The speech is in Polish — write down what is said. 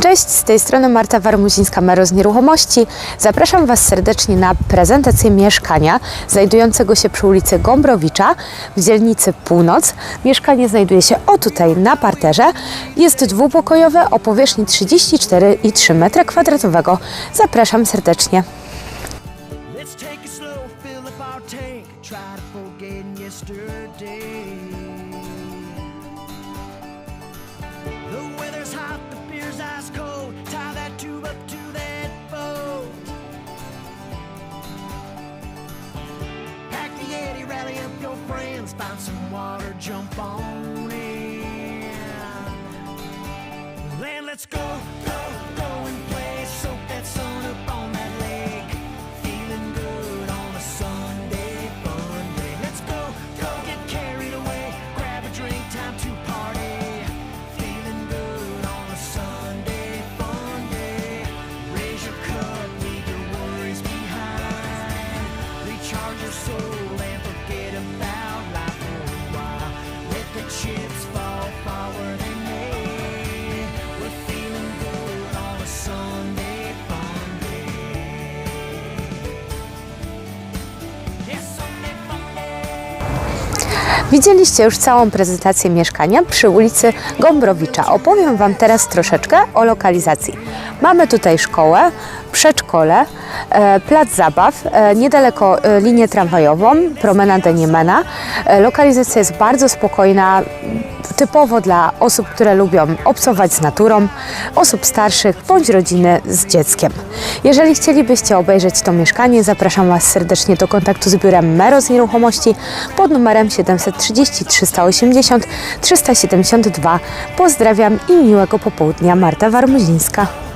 Cześć, z tej strony Marta Warmuzińska, Mero z Nieruchomości. Zapraszam Was serdecznie na prezentację mieszkania znajdującego się przy ulicy Gombrowicza w dzielnicy Północ. Mieszkanie znajduje się o tutaj na parterze. Jest dwupokojowe o powierzchni 34,3 m2. Zapraszam serdecznie. Let's friends, find some water, jump on in. Land, let's go, go, go and play. Soak that sun up on that lake. Feeling good on a Sunday fun day. Let's go, go get carried away. Grab a drink, time to party. Feeling good on a Sunday fun day. Raise your cup, leave your worries behind. Recharge your soul Widzieliście już całą prezentację mieszkania przy ulicy Gombrowicza. Opowiem Wam teraz troszeczkę o lokalizacji. Mamy tutaj szkołę, przedszkole, e, plac zabaw, e, niedaleko e, linię tramwajową, promenadę Niemena. Lokalizacja jest bardzo spokojna, typowo dla osób, które lubią obcować z naturą, osób starszych bądź rodziny z dzieckiem. Jeżeli chcielibyście obejrzeć to mieszkanie, zapraszam Was serdecznie do kontaktu z biurem Mero z Nieruchomości pod numerem 730 380 372. Pozdrawiam i miłego popołudnia. Marta Warmuzińska.